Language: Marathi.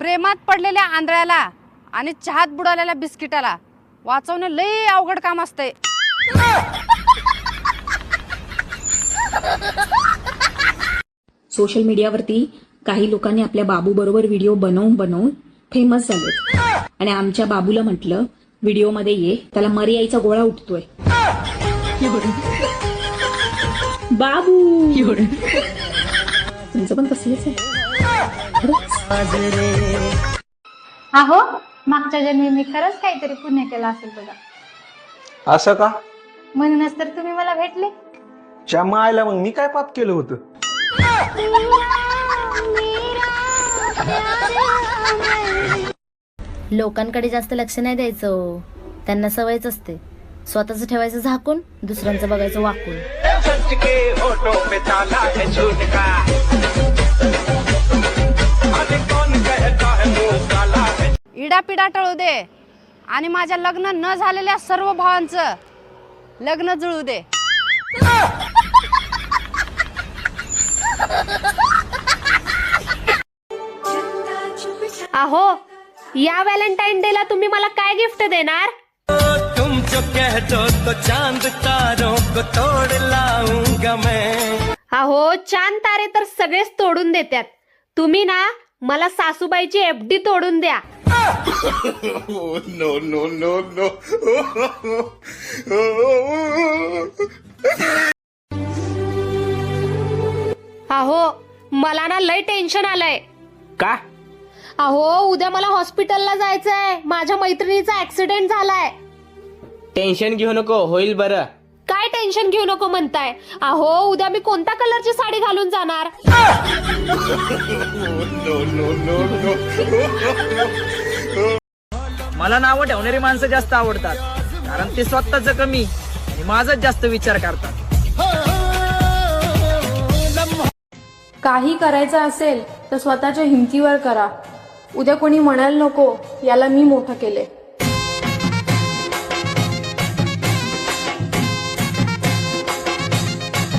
प्रेमात पडलेल्या आंधळ्याला आणि चहात बुडालेल्या बिस्किटाला वाचवणं लई अवघड काम असतंय. सोशल मीडियावरती काही लोकांनी आपल्या बाबू बरोबर व्हिडिओ बनवून बनवून फेमस झाले आणि आमच्या बाबूला म्हटलं व्हिडिओमध्ये ये त्याला मरियाईचा गोळा उठतोय. बाबू! तुमचं पण तसलंच आहे. अहो मागच्या जन्मी मी खरंच काहीतरी पुण्य केलं असेल बघा. असं का? म्हणूनच तर तुम्ही मला भेटले. च्या मायला मग मी काय पाप केलं होतं? लोकांकडे जास्त लक्ष नाही द्यायचं हो. त्यांना सवयच असते. स्वतःच ठेवायचं झाकून दुसऱ्यांचं बघायचं वाकून. पिढा टळू दे. आणि माझ्या लग्न न झालेल्या सर्व भावांचं लग्न जुळू दे. अहो या व्हॅलेंटाईन डे ला तुम्ही मला काय गिफ्ट देणार? तुम जो कह दो तो चांद तारों को तोड़ लाऊंगा मैं अहो चांद तारे तर सगळेच तोडून देतात तुम्ही ना मला सासूबाईची एफडी तोडून द्या. नो नो नो नो अहो मला ना लय टेन्शन आलंय. का? अहो उद्या मला हॉस्पिटलला जायचंय. माझ्या मैत्रिणीचा ऍक्सिडेंट झालाय. टेन्शन घेऊ नको होईल बरं. काय टेन्शन घेऊ नको म्हणताय? अहो उद्या मी कोणत्या कलरची साडी घालून जाणार? मला नावं ठेवणारी माणसं जास्त आवडतात कारण ते स्वतःच कमी आणि माझाच जास्त विचार करतात. काही करायचं असेल तर स्वतःच्या हिमतीवर करा. उद्या कोणी म्हणायला नको याला मी मोठं केले